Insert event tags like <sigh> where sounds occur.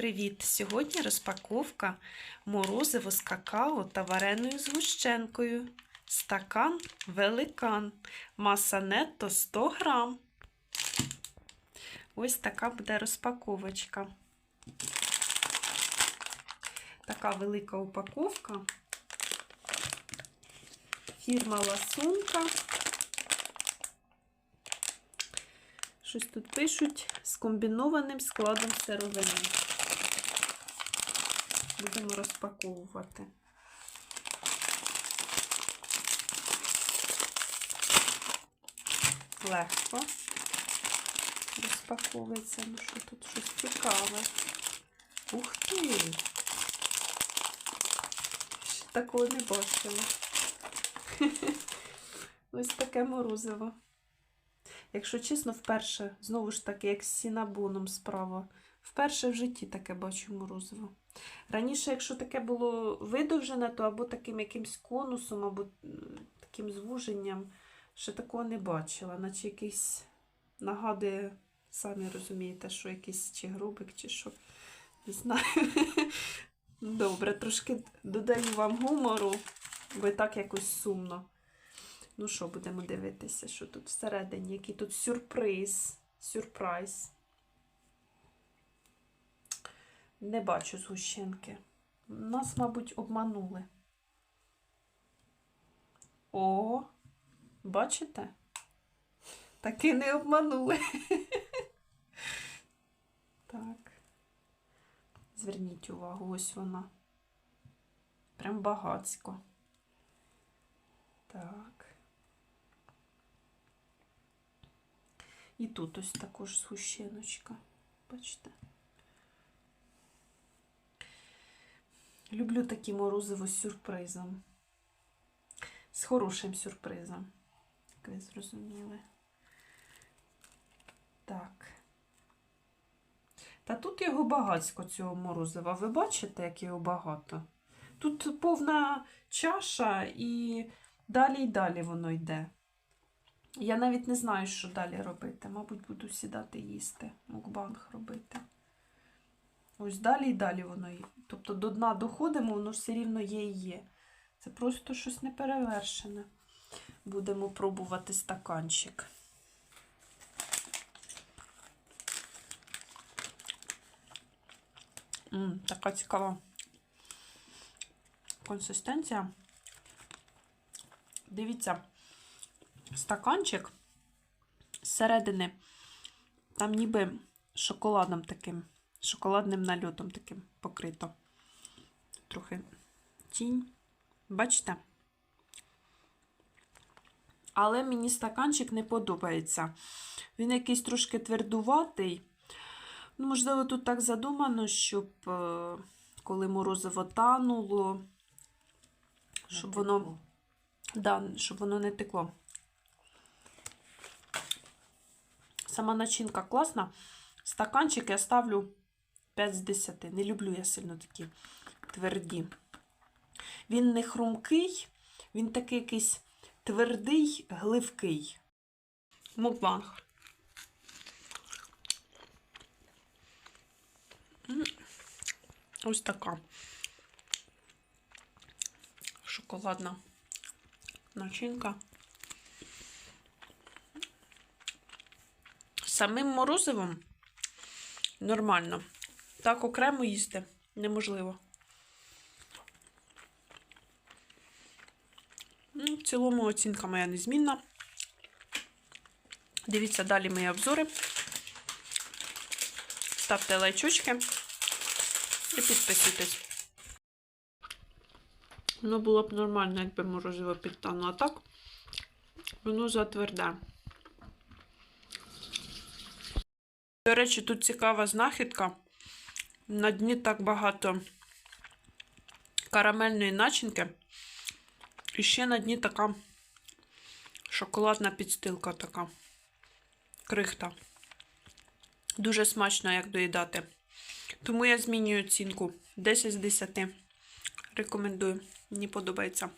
Привіт! Сьогодні розпаковка морозиво з какао та вареною згущенкою. Стакан великан. Маса нетто 100 грам. Ось така буде розпаковочка. Така велика упаковка. Фірма Ласунка. Щось тут пишуть з комбінованим складом сировини. Будемо розпаковувати. Легко розпаковується. Ну що тут щось цікаве. Ух ти! Ще такого не бачила. <laughs> Ось таке морозиво. Якщо чесно, вперше, знову ж таки, як з сінабоном справа. Вперше в житті таке бачу морозиво. Раніше, якщо таке було видовжене, то або таким якимсь конусом, або таким звуженням, ще такого не бачила. Наче якийсь нагадує, самі розумієте, що якийсь чи грубик, чи що. Не знаю. <laughs> Добре, трошки додаю вам гумору, бо і так якось сумно. Ну що, будемо дивитися, що тут всередині, який тут сюрприз. Сюрприз. Не бачу згущенки. Нас, мабуть, обманули. О, бачите? Таки не обманули. Так. Зверніть увагу, ось вона. Прям багацько. Так. І тут ось також згущеночка. Бачите? Люблю такі морозиво з сюрпризом. З хорошим сюрпризом, як ви зрозуміли. Так. Та тут його багатько цього морозива. Ви бачите, як його багато? Тут повна чаша і далі і далі воно йде. Я навіть не знаю, що далі робити. Мабуть, буду сідати їсти, мукбанг робити. Ось далі і далі воно є. Тобто до дна доходимо, воно все рівно є і є. Це просто щось неперевершене. Будемо пробувати стаканчик. М, така цікава консистенція. Дивіться, стаканчик зсередини, там ніби шоколадом таким, шоколадним нальотом таким покрито. Трохи тінь. Бачите? Але мені стаканчик не подобається. Він якийсь трошки твердуватий. Ну, Можливо, тут так задумано, щоб е, коли морозиво тануло, щоб воно, да, щоб воно не текло. Сама начинка класна. Стаканчик я ставлю 5 з 10. Не люблю я сильно такі тверді. Він не хрумкий, він такий якийсь твердий, гливкий. Мукбанг. Ось така шоколадна начинка. Самим морозивом нормально. Так окремо їсти неможливо. Ну, В цілому оцінка моя незмінна. Дивіться далі мої обзори. Ставте лайчочки і підписуйтесь. Воно було б нормально, якби морозиво підтануло. А так воно затверде. До речі, тут цікава знахідка. На дні так багато карамельної начинки. І ще на дні така шоколадна підстилка така. Крихта. Дуже смачно, як доїдати. Тому я змінюю оцінку 10 з 10. Рекомендую. Мені подобається.